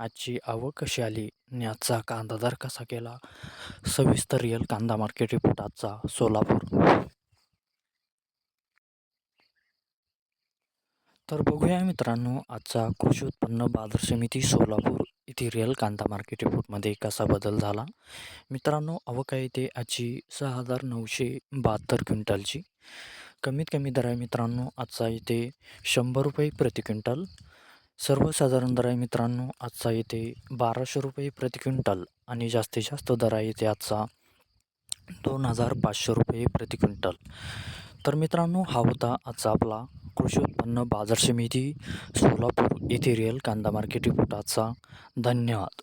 आजची आवक कशी आली? आणि आजचा कांदा दर कसा केला सविस्तर रिअल कांदा मार्केट रिपोर्ट आजचा सोलापूर. तर बघूया मित्रांनो आजचा कृषी उत्पन्न बाजार समिती सोलापूर इथे रिअल कांदा मार्केट रिपोर्टमध्ये कसा बदल झाला? मित्रांनो आवक आहे ते आजची सहा हजार नऊशे बहात्तर क्विंटलची. कमीत कमी दर आहे मित्रांनो आजचा इथे शंभर रुपये प्रति क्विंटल. सर्वसाधारण दर आहे मित्रांनो. आजचा येते बाराशे रुपये प्रति क्विंटल आणि जास्तीत जास्त दर आहे इथे आजचा दोन हजार पाचशे रुपये प्रति क्विंटल. तर मित्रांनो हा होता आजचा आपला कृषी उत्पन्न बाजार समिती सोलापूर येथे रिअल कांदा मार्केट रिपोर्ट आजचा. धन्यवाद.